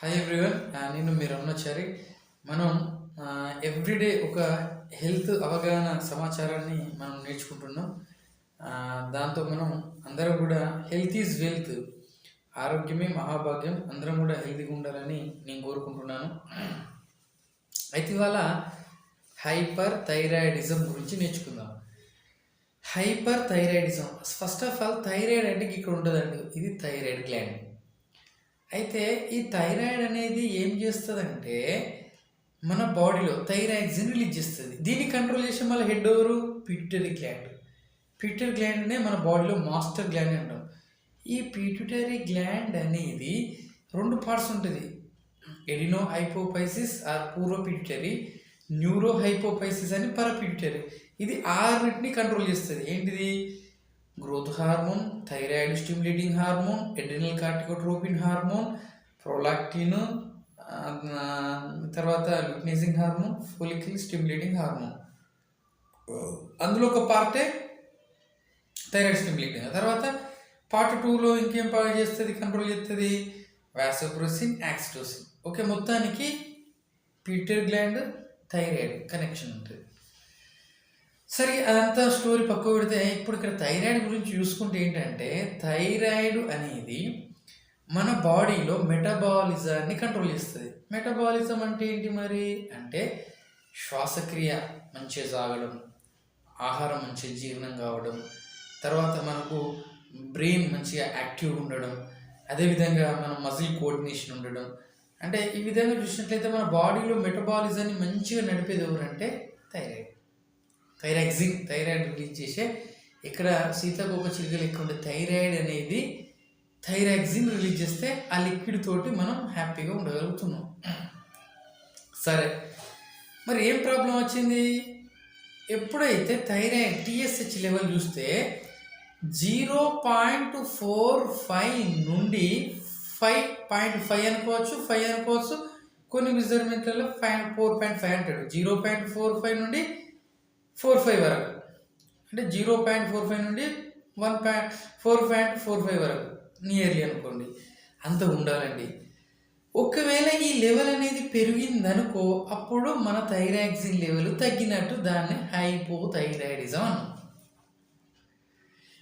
Hi everyone నేను మీరు అన్నచారి మనం ఎవ్రీడే ఒక హెల్త్ అవగాహన సమాచారాన్ని మనం నేర్చుకుంటున్నాం. దాంతో మనం అందరం కూడా హెల్త్ ఈజ్ వెల్త్ ఆరోగ్యమే మహాభాగ్యం. అందరం కూడా హెల్తీగా ఉండాలని నేను కోరుకుంటున్నాను. అయితే ఇవాళ హైపర్ థైరాయిడిజం గురించి నేర్చుకుందాం. Hyperthyroidism first of all thyroid అంటే ఇక్కడ ఉండదండి ఇది థైరాయిడ్ గ్లాండ్ అయితే ఈ థైరాయిడ్ అనేది ఏం చేస్తుందంటే మన బాడీలో థైరాయిడ్స్ని రిలీజ్ చేస్తుంది. దీన్ని కంట్రోల్ చేసే మళ్ళీ head over pituitary gland pituitary గ్లాండ్నే మన బాడీలో మాస్టర్ గ్లాండ్ అంటాం. ఈ పిట్యూటరీ గ్లాండ్ అనేది రెండు పార్ట్స్ ఉంటుంది. ఎడినో హైపోపైసిస్ ఆర్ పూర్వ పిట్యూటరీ న్యూరో హైపోపైసిస్ అని పరపిట్యూటరీ ఇది ఆరిటిని కంట్రోల్ చేస్తుంది. ఏంటిది? Growth hormone thyroid stimulating hormone adrenal corticotropin hormone prolactin తర్వాత luteinizing hormone follicle stimulating hormone అందులో ఒక పార్టే థైరాయిడ్ స్టిమ్యులేటింగ్ తర్వాత పార్ట్ టూలో ఇంకేం బాగా చేస్తుంది కంట్రోల్ చేస్తుంది వ్యాసోప్రోసిన్ యాక్సిటోసిన్ ఓకే మొత్తానికి పీటర్ గ్లాండ్ థైరాయిడ్ కనెక్షన్ ఉంటుంది. సరే అదంతా స్టోరీ పక్క పెడితే ఇప్పుడు ఇక్కడ థైరాయిడ్ గురించి చూసుకుంటే ఏంటంటే థైరాయిడ్ అనేది మన బాడీలో మెటబాలిజాన్ని కంట్రోల్ చేస్తుంది. మెటబాలిజం అంటే ఏంటి మరి? అంటే శ్వాసక్రియ మంచిగా సాగడం ఆహారం మంచిగా జీర్ణం కావడం తర్వాత మనకు బ్రెయిన్ మంచిగా యాక్టివ్ ఉండడం అదేవిధంగా మన మజిల్ కోఆర్డినేషన్ ఉండడం. అంటే ఈ విధంగా చూసినట్లయితే మన బాడీలో మెటబాలిజాన్ని మంచిగా నడిపేది ఎవరంటే థైరాయిడ్. థైరాక్సిన్ థైరాయిడ్ రిలీజ్ చేసే ఇక్కడ సీతాకోక చిలుకలు ఎక్కువ ఉండే థైరాయిడ్ అనేది థైరాక్సిన్ రిలీజ్ చేస్తే ఆ లిక్విడ్ తోటి మనం హ్యాపీగా ఉండగలుగుతున్నాం. సరే మరి ఏం ప్రాబ్లం వచ్చింది? ఎప్పుడైతే థైరాయిడ్ టీఎస్హెచ్ లెవెల్ చూస్తే జీరో పాయింట్ ఫోర్ ఫైవ్ నుండి ఫైవ్ పాయింట్ ఫైవ్ అనుకోవచ్చు ఫైవ్ అనుకోవచ్చు. కొన్ని మెజర్మెంట్లలో ఫైవ్ ఫోర్ పాయింట్ ఫైవ్ అంటాడు. జీరో పాయింట్ ఫోర్ ఫైవ్ నుండి ఫోర్ ఫైవ్ వరకు. అంటే జీరో పాయింట్ ఫోర్ ఫైవ్ నుండి one point four point four five వరకు నియర్లీ అనుకోండి. అంత ఉండాలండి. ఒకవేళ ఈ లెవెల్ అనేది పెరిగిందనుకో అప్పుడు మన థైరాక్సిన్ లెవెల్ తగ్గినట్టు దాన్ని హైపోథైరాయిడిజం అన్నాం.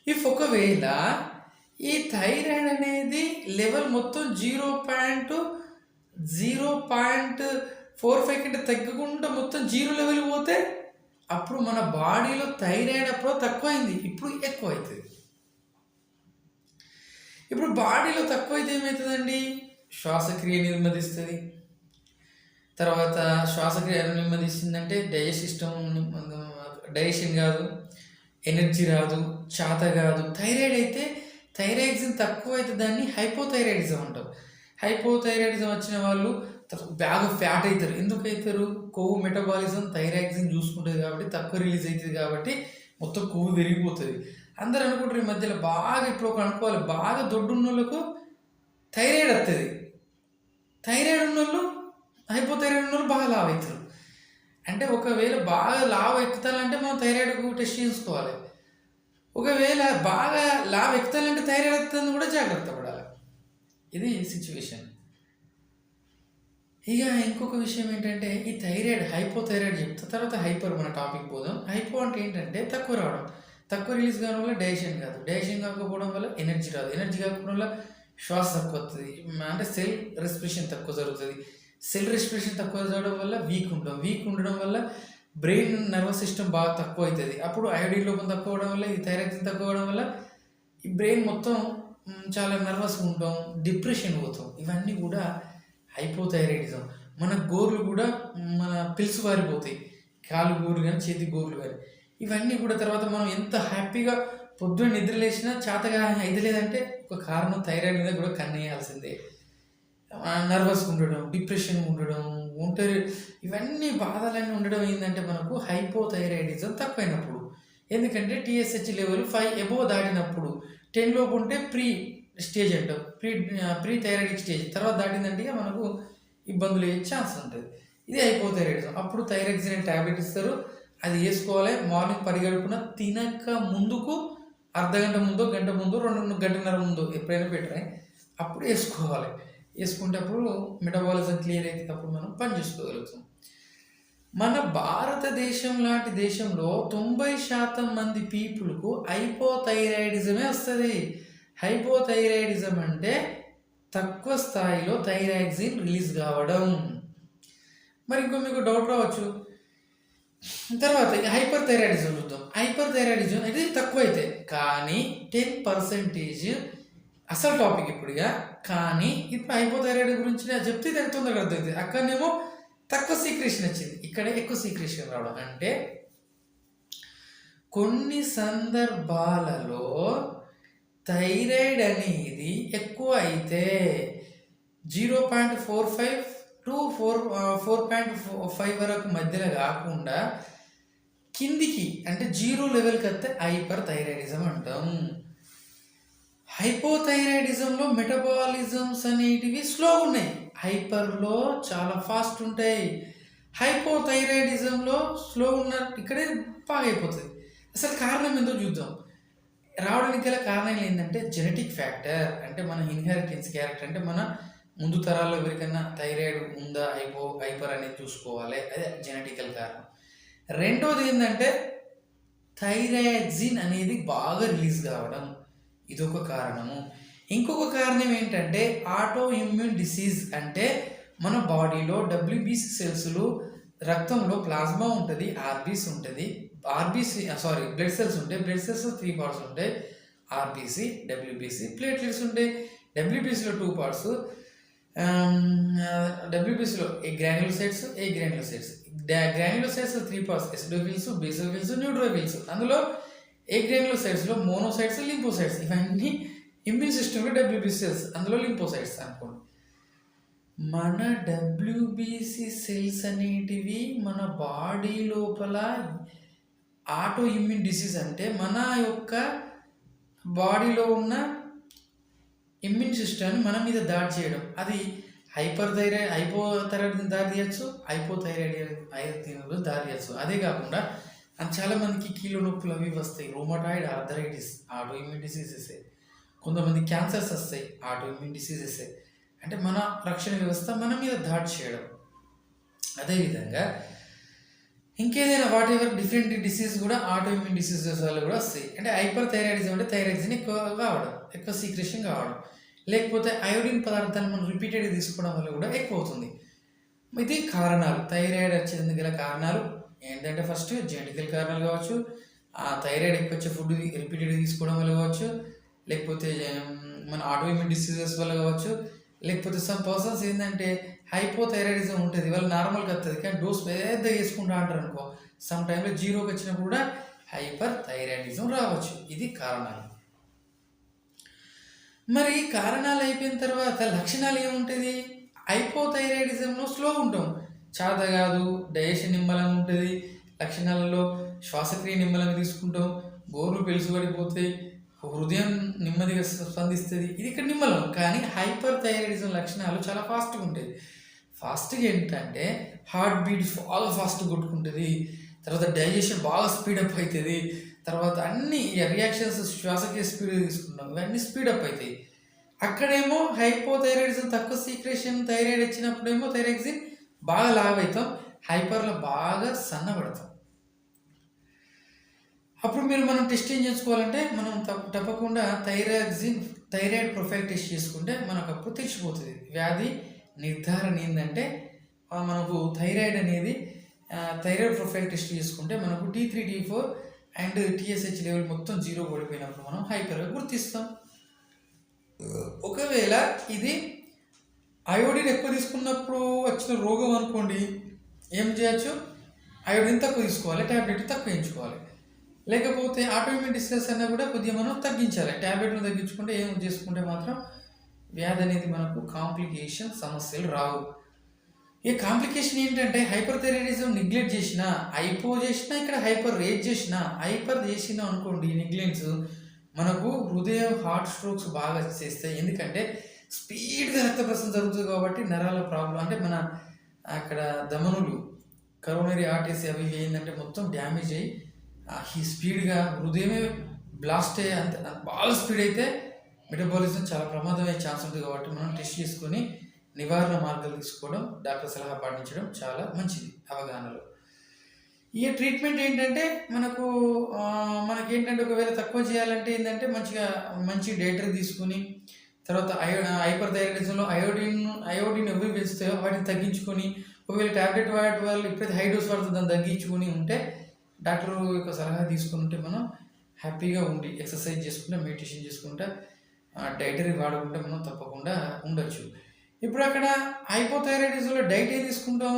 ఇఫ్ ఒకవేళ ఈ థైరాయిడ్ అనేది లెవెల్ మొత్తం zero point zero point four five కంటే తగ్గకుండా మొత్తం జీరో లెవెల్ పోతే అప్పుడు మన బాడీలో థైరాయిడ్ అప్పుడు తక్కువైంది ఇప్పుడు ఎక్కువ అవుతుంది ఇప్పుడు బాడీలో తక్కువ అయితే ఏమవుతుందండి శ్వాసక్రియ నెమ్మదిస్తుంది తర్వాత శ్వాసక్రియ నెమ్మదిస్తుందంటే డైజెస్ట్ సిస్టమ్ డైజెషన్ కాదు ఎనర్జీ రాదు చాత కాదు. థైరాయిడ్ అయితే థైరాయిడ్జం తక్కువ అయితే దాన్ని హైపోథైరాయిడిజం అంటారు. హైపోథైరాయిడిజం వచ్చిన వాళ్ళు బాగా ఫ్యాట్ అవుతారు ఎందుకు అవుతారు కొవ్వు మెటబాలిజం థైరాయిడ్జం చూసుకుంటుంది కాబట్టి తక్కువ రిలీజ్ అవుతుంది కాబట్టి మొత్తం కొవ్వు పెరిగిపోతుంది అందరు అనుకుంటారు ఈ మధ్యలో బాగా ఇప్పుడు ఒక అనుకోవాలి. బాగా దొడ్డున్న వాళ్ళకు థైరాయిడ్ వస్తుంది థైరాయిడ్ ఉన్న వాళ్ళు హైపోథైరాయిడ్ ఉన్న వాళ్ళు బాగా లావ్ అవుతారు అంటే ఒకవేళ బాగా లావ్ ఎక్కుతానంటే మనం థైరాయిడ్కు టెస్ట్ చేసుకోవాలి. ఒకవేళ బాగా లావ్ ఎక్కుతానంటే థైరాయిడ్ ఎక్కుతుంది కూడా జాగ్రత్త పడాలి. ఇది సిచ్యువేషన్. ఇక ఇంకొక విషయం ఏంటంటే ఈ థైరాయిడ్ హైపోథైరాయిడ్ చెప్తా తర్వాత హైపర్ మన టాపిక్ పోదాం. హైపో అంటే ఏంటంటే తక్కువ రావడం. తక్కువ రిలీజ్ కావడం వల్ల డైజెషన్ కాదు. డైజెషన్ కాకపోవడం వల్ల ఎనర్జీ రాదు. ఎనర్జీ కాకపోవడం వల్ల శ్వాస తక్కువ వస్తుంది అంటే సెల్ రెస్పిరేషన్ తక్కువ జరుగుతుంది. సెల్ రెస్పిరేషన్ తక్కువ జరగడం వల్ల వీక్ ఉంటాం. వీక్ ఉండడం వల్ల బ్రెయిన్ నర్వస్ సిస్టమ్ బాగా తక్కువ అవుతుంది అప్పుడు ఐడి లోపం తక్కువ అవడం వల్ల ఈ థైరాక్సిన్ తక్కువ అవడం వల్ల ఈ బ్రెయిన్ మొత్తం చాలా నర్వస్గా ఉంటాం. డిప్రెషన్ పోతాం. ఇవన్నీ కూడా హైపోథైరాయిడిజం. మన గోర్లు కూడా మన పిలుసు వారిపోతాయి. కాలు గోర్లు కానీ చేతి గోర్లు కానీ ఇవన్నీ కూడా తర్వాత మనం ఎంత హ్యాపీగా పొద్దున్న నిద్ర లేచినా చేతగా అయితే లేదంటే ఒక కారణం థైరాయిడ్ మీద కూడా కన్నేయాల్సిందే. నర్వస్ ఉండడం డిప్రెషన్ ఉండడం ఒంటరి ఇవన్నీ బాధలన్నీ ఉండడం ఏంటంటే మనకు హైపోథైరాయిడిజం తక్కువైనప్పుడు ఎందుకంటే టీఎస్హెచ్ లెవెల్ ఫైవ్ ఎబో దాటినప్పుడు. టెన్ లోపు ఉంటే ప్రీ స్టేజ్ అంటాం ప్రీ ప్రీ థైరాయిడ్ స్టేజ్. తర్వాత దాటిందంటే మనకు ఇబ్బందులు అయ్యే ఛాన్స్ ఉంటుంది. ఇది హైపోథైరాయిడిజం. అప్పుడు థైరాక్సిన్ ట్యాబ్లెట్ ఇస్తారు. అది వేసుకోవాలి. మార్నింగ్ పరిగడుపున తినక ముందుకు అర్ధ గంట ముందు గంట ముందు రెండు గంటన్నర ముందు ఎప్పుడైనా పెట్టరే అప్పుడు వేసుకోవాలి. వేసుకునేటప్పుడు మెటబాలిజం క్లియర్ అయితే అప్పుడు మనం పని చేసుకోగలుగుతాం. మన భారతదేశం లాంటి దేశంలో తొంభై శాతం మంది పీపుల్కు హైపోథైరాయిడిజమే వస్తుంది. హైపోథైరాయిడిజం అంటే తక్కువ స్థాయిలో థైరాక్సిన్ రిలీజ్ కావడం. మరి ఇంకో మీకు డౌట్ రావచ్చు. తర్వాత హైపర్ థైరాయిడిజం చూద్దాం. హైపర్ థైరాయిడిజం అయితే తక్కువ అయితే కానీ టెన్ పర్సెంటేజ్ అసలు టాపిక్ ఇప్పుడుగా కానీ ఇప్పుడు హైపోథైరాయిడ్ గురించి నేను చెప్తే దాని తొందరగా అర్థమైంది అక్కడనేమో తక్కువ సీక్రేషన్ వచ్చింది. ఇక్కడ ఎక్కువ సీక్రేషన్ రావడం. అంటే కొన్ని సందర్భాలలో థైరాయిడ్ అనేది ఎక్కువ అయితే zero point four five to four four point five వరకు మధ్యలో కాకుండా కిందికి అంటే జీరో లెవెల్కి వస్తే హైపర్ థైరాయిడిజం అంటాం. హైపోథైరాయిడిజంలో మెటబాలిజమ్స్ అనేటివి స్లో ఉన్నాయి. హైపర్లో చాలా ఫాస్ట్ ఉంటాయి. హైపోథైరాయిడిజంలో స్లో ఉన్న ఇక్కడే బాగా అయిపోతుంది అసలు కారణం ఏందో చూద్దాం? రావడానికి గల కారణాలు ఏంటంటే జెనెటిక్ ఫ్యాక్టర్ అంటే మన ఇన్హెరిటెన్స్ క్యారెక్టర్ అంటే మన ముందు తరాల్లో ఎవరికైనా థైరాయిడ్ ఉందా అయిపో హైపర్ అనేది చూసుకోవాలి. అదే జెనెటికల్ కారణం. రెండోది ఏంటంటే థైరాయిడ్జిన్ అనేది బాగా రిలీజ్ కావడం. ఇదొక కారణము. ఇంకొక కారణం ఏంటంటే ఆటో ఇమ్యూన్ డిసీజ్ అంటే మన బాడీలో డబ్ల్యూబీసీ సెల్స్లు రక్తంలో ప్లాస్మా ఉంటుంది ఆర్బీస్ ఉంటుంది. ఆర్బీసీ సారీ బ్లడ్ సెల్స్ ఉంటాయి బ్లడ్ సెల్స్ త్రీ పార్ట్స్ ఉంటాయి ఆర్బీసీ డబ్ల్యూబీసీ ప్లేట్లెట్స్ ఉంటాయి డబ్ల్యూబీసీలో two parts డబ్ల్యూబీసీలో agranulocytes agranulocytes granulocytes three parts eosinophils basophils neutrophils అందులో ఏ గ్రాన్యులోసైట్స్లో మోనోసైట్స్ లింపోసైట్స్ ఇవన్నీ ఇమ్యూన్ సిస్టమ్లో డబ్ల్యూబీసీ సెల్స్ అందులో లింపోసైట్స్ అనుకోండి. మన డబ్ల్యూబీసీ సెల్స్ అనేటివి మన బాడీ లోపల ఆటో ఇమ్యూన్ డిసీజ్ అంటే మన యొక్క బాడీలో ఉన్న ఇమ్యూన్ సిస్టమ్ని మన మీద దాడి చేయడం. అది హైపర్ థైరాయిడ్ హైపో థైరాయిడ్ దారి తీయచ్చు హైపో థైరాయిడ్ దారి తీయచ్చు అదే కాకుండా అది చాలా మందికి నొప్పులు అవి వస్తాయి. Rheumatoid arthritis auto immune diseases కొంతమంది క్యాన్సర్స్ వస్తాయి ఆటో ఇమ్యూన్ డిసీజెస్ అంటే మన రక్షణ వ్యవస్థ మన మీద దాడి చేయడం. అదేవిధంగా ఇంకేదైనా వాట్ ఎవర్ డిఫరెంట్ డిసీజ్ కూడా ఆటోఇమ్యూన్ డిసీజెస్ వల్ల కూడా వస్తాయి. అంటే హైపర్ థైరాయిడిజం అంటే థైరాయిడ్జిన్ ఎక్కువ కావడం ఎక్కువ సీక్రెషన్ కావడం. లేకపోతే అయోడిన్ పదార్థాలు మనం రిపీటెడ్గా తీసుకోవడం వల్ల కూడా ఎక్కువ అవుతుంది. ఇది కారణాలు థైరాయిడ్ వచ్చేందుకు గల కారణాలు ఏంటంటే ఫస్ట్ జెనటికల్ కారణాలు కావచ్చు ఆ థైరాయిడ్ ఎక్కువ వచ్చే ఫుడ్ రిపీటెడ్గా తీసుకోవడం వల్ల కావచ్చు లేకపోతే మన ఆటోఇమ్యూన్ డిసీజెస్ వల్ల కావచ్చు లేకపోతే సమ్ పర్సన్స్ ఏంటంటే హైపోథైరాయిడిజం ఉంటుంది. వాళ్ళు నార్మల్గా వస్తుంది కానీ డోస్ పెద్దగా వేసుకుంటా అంటారు అనుకో సమ్ టైంలో జీరోకి వచ్చినప్పుడు కూడా హైపర్ థైరాయిడిజం రావచ్చు. ఇది కారణాలు. మరి కారణాలు అయిపోయిన తర్వాత లక్షణాలు ఏముంటుంది? హైపోథైరాయిడిజంలో స్లో ఉంటాం. చాత కాదు డైజెషన్ నిమ్మలం ఉంటుంది. లక్షణాలలో శ్వాసక్రియ నిమ్మలం తీసుకుంటాం. గోర్లు పెలుసు పడిపోతాయి. హృదయం నెమ్మదిగా స్పందిస్తుంది. ఇది ఇక్కడ నిమ్మలం కానీ హైపర్ థైరాయిడిజం లక్షణాలు చాలా ఫాస్ట్గా ఉంటాయి. ఫాస్ట్గా ఏంటంటే హార్ట్ బీట్ బాగా ఫాస్ట్ కొట్టుకుంటుంది తర్వాత డైజెషన్ బాగా స్పీడప్ అవుతుంది తర్వాత అన్ని రియాక్షన్స్ శ్వాసకి స్పీడ్ తీసుకుంటాం ఇవన్నీ స్పీడప్ అవుతాయి అక్కడేమో హైపోథైరాయిడిజం తక్కువ సీక్రేషన్ థైరాయిడ్ వచ్చినప్పుడేమో థైరాక్సిన్ బాగా లావ్ అవుతాం హైపర్లో బాగా సన్నబడతాం. అప్పుడు మీరు మనం టెస్ట్ ఏం చేసుకోవాలంటే మనం తప్పకుండా థైరాక్సిన్ థైరాయిడ్ ప్రొఫైల్ టెస్ట్ చేసుకుంటే మనకు అప్పుడు తెచ్చిపోతుంది వ్యాధి నిర్ధారణ ఏంటంటే మనకు థైరాయిడ్ అనేది థైరాయిడ్ ప్రొఫైల్ టెస్ట్ చేసుకుంటే మనకు T three T four and TSH level మొత్తం జీరో పడిపోయినప్పుడు మనం హైపర్గా గుర్తిస్తాం. ఒకవేళ ఇది అయోడిన్ ఎక్కువ తీసుకున్నప్పుడు వచ్చిన రోగం అనుకోండి ఏం చేయొచ్చు? అయోడిన్ తక్కువ తీసుకోవాలి ట్యాబ్లెట్ తక్కువ వేయించుకోవాలి లేకపోతే ఆటోమేటిక్ డిస్కస్ అన్నా కూడా కొద్దిగా మనం తగ్గించాలి. ట్యాబ్లెట్ను తగ్గించుకుంటే ఏం చేసుకుంటే మాత్రం వ్యాధి అనేది మనకు కాంప్లికేషన్ సమస్యలు రావు. ఈ కాంప్లికేషన్ ఏంటంటే హైపర్ థైరాయిడిజం నెగ్లెక్ట్ చేసినా హైపో చేసినా ఇక్కడ హైపర్ రేట్ చేసినా హైపర్ చేసినా అనుకోండి నెగ్లెన్స్ మనకు హృదయం హార్ట్ స్ట్రోక్స్ బాగా చేస్తాయి. ఎందుకంటే స్పీడ్గా రక్త ప్రసరణ జరుగుతుంది కాబట్టి నరాల ప్రాబ్లం అంటే మన అక్కడ దమనులు కరోనరీ ఆర్టీసీ అవి ఏంటంటే మొత్తం డ్యామేజ్ అయ్యి ఈ స్పీడ్గా హృదయమే బ్లాస్ట్ అయ్యే అంత బాగా స్పీడ్ అయితే మెటబాలిజం చాలా ప్రమాదమయ్యే ఛాన్స్ ఉంటుంది కాబట్టి మనం టెస్ట్ చేసుకొని నివారణ మార్గాలు తీసుకోవడం డాక్టర్ సలహా పాటించడం చాలా మంచిది అవగాహనలో. ఈ ట్రీట్మెంట్ ఏంటంటే మనకు మనకి ఏంటంటే ఒకవేళ తక్కువ చేయాలంటే ఏంటంటే మంచిగా మంచి డేటర్ తీసుకుని తర్వాత అయో హైపర్ థైరాయిడిజంలో అయోడిన్ అయోడిన్ ఎవరు పెంచుతాయో వాటిని తగ్గించుకొని ఒకవేళ ట్యాబ్లెట్ వాడే వాళ్ళు ఎప్పుడైతే హై డోస్ పడుతుందో దాన్ని తగ్గించుకొని ఉంటే డాక్టర్ యొక్క సలహా తీసుకుని ఉంటే మనం హ్యాపీగా ఉండి ఎక్సర్సైజ్ చేసుకుంటే మెడిటేషన్ చేసుకుంటా డైటరీ వాడుకుంటే మనం తప్పకుండా ఉండొచ్చు. ఇప్పుడు అక్కడ హైపోథైరాయిడిజంలో డైట్ ఏ తీసుకుంటాం?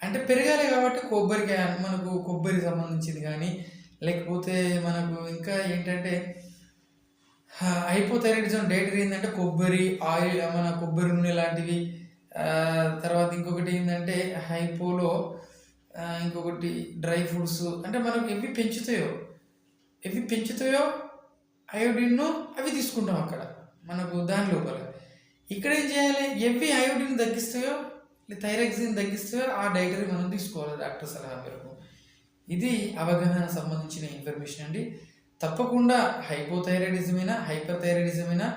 అంటే పెరగాలి కాబట్టి కొబ్బరికాయ మనకు కొబ్బరి సంబంధించింది కానీ లేకపోతే మనకు ఇంకా ఏంటంటే హైపోథైరాయిడిజం డైటరీ ఏంటంటే కొబ్బరి ఆయిల్ మన కొబ్బరి నూనె లాంటివి తర్వాత ఇంకొకటి ఏంటంటే హైపోలో ఇంకొకటి డ్రై ఫ్రూట్స్. అంటే మనం ఎవి పెంచుతాయో ఎవి పెంచుతాయో అయోడిన్ను అవి తీసుకుంటాం అక్కడ మనకు దాని లోపల. ఇక్కడ ఏం చేయాలి? ఎవి అయోడిన్ తగ్గిస్తాయో థైరాక్సిన్ తగ్గిస్తాయో ఆ డైటరీ మనం తీసుకోవాలి డాక్టర్ సలహా మేరకు. ఇది అవగాహన సంబంధించిన ఇన్ఫర్మేషన్ అండి. తప్పకుండా హైపోథైరాయిడిజమైనా హైపర్ థైరాయిడిజమైనా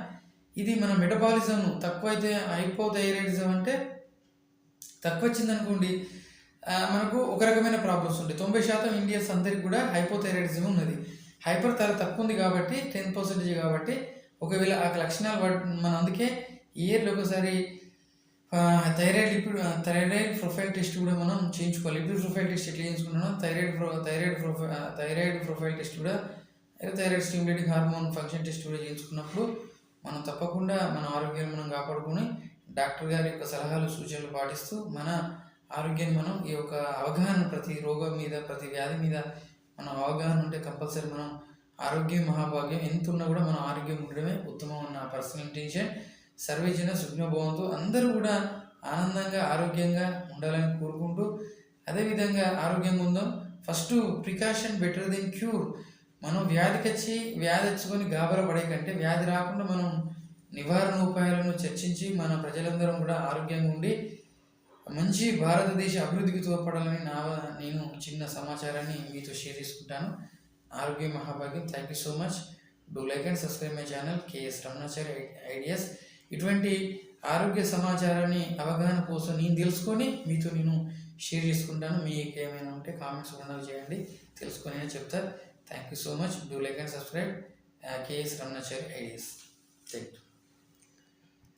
ఇది మన మెటబాలిజం తక్కువ అయితే హైపోథైరాయిడిజం అంటే తక్కువ వచ్చింది అనుకోండి మనకు ఒక రకమైన ప్రాబ్లమ్స్ ఉంటాయి. తొంభై శాతం ఇండియన్స్ అందరికి కూడా హైపోథైరాయిడిజం ఉన్నది. హైపర్ చాలా తక్కువ ఉంది కాబట్టి టెన్ పర్సెంటేజ్ కాబట్టి ఒకవేళ ఆ లక్షణాలు మన మనం అందుకే ఇయర్లో ఒకసారి thyroid lipid thyroid profile test కూడా మనం చేయించుకోవాలి. లిపిడ్ ప్రొఫైల్ టెస్ట్ ఎట్లా చేయించుకున్నాం thyroid pro thyroid profile thyroid profile test కూడా thyroid stimulating hormone function test కూడా చేయించుకున్నప్పుడు మనం తప్పకుండా మన ఆరోగ్యాన్ని మనం కాపాడుకొని డాక్టర్ గారి యొక్క సలహాలు సూచనలు పాటిస్తూ మన ఆరోగ్యాన్ని మనం ఈ యొక్క అవగాహన ప్రతి రోగం మీద ప్రతి వ్యాధి మీద మనం అవగాహన ఉంటే కంపల్సరీ మనం ఆరోగ్యం మహాభాగ్యం ఎంత ఉన్నా కూడా మనం ఆరోగ్యం ఉండడమే ఉత్తమం అన్న పర్సనల్ ఇంటెన్షన్ సర్వేజన సుజ్ఞభవంతో అందరూ కూడా ఆనందంగా ఆరోగ్యంగా ఉండాలని కోరుకుంటూ అదేవిధంగా ఆరోగ్యంగా ఉందాం. First precaution better then cure. మనం వ్యాధికి వచ్చి వ్యాధి వచ్చుకొని గాబర పడే కంటే వ్యాధి రాకుండా మనం నివారణ ఉపాయాలను చర్చించి మన ప్రజలందరం కూడా ఆరోగ్యంగా ఉండి మంచి భారతదేశ అభివృద్ధికి తోడ్పడాలని నా నేను చిన్న సమాచారాన్ని మీతో షేర్ చేసుకుంటాను. ఆరోగ్య మహాభాగ్యం. Thank you so much do like and subscribe my channel KS Ramanacharya ideas ఇటువంటి ఆరోగ్య సమాచారాన్ని అవగాహన కోసం నేను తెలుసుకొని మీతో నేను షేర్ చేసుకుంటాను. మీకు ఏమైనా ఉంటే కామెంట్స్ కూడా చేయండి. తెలుసుకొని అయినా చెప్తా thank you so much do like and subscribe KS Ramanacharya ideas thank you